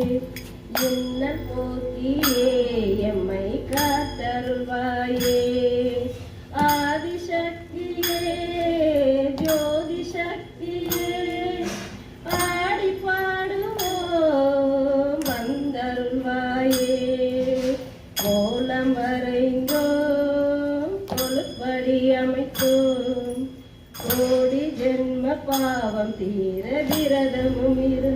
இன்னல் போக்கியே எம்மை காத்தருள்வாயே. ஆதிசக்தியே ஜோதி சக்தியே பாடி பாடுவோம் வந்தருள்வாயே. கோலம் வரைந்தோம் கொழுப்படி அமைத்தோம். கோடி ஜென்ம பாவம் தீர விரதமும் இரு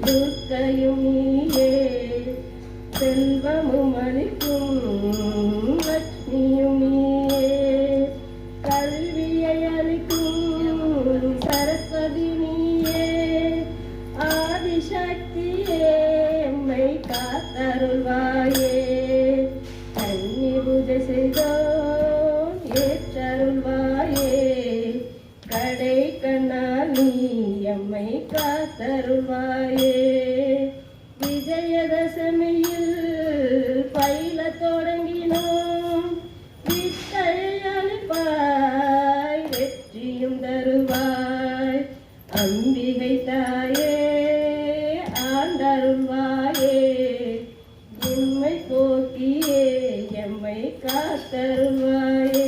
துர்க்கையும் நீயே. செல்வமும் அளிக்கும் லட்சுமியும் நீயே. கல்வியை அளிக்கும் சரஸ்வதி நீயே. ஆதிசக்தியே காத்தருள்வாயே கன்னி பூஜை செய்தோம் ஏற்றருள்வாயே. கடை கண்ணா நீ எம்மை காத்தருள்வாயே. விஜயதசமியில் பயில தொடங்கினோம். வித்தையளிப்பாய் வெற்றியும் தருவாய். அம்பிகை தாயே ஆண்டருள்வாய். போக்கியே எம்மை காத்தருவாயே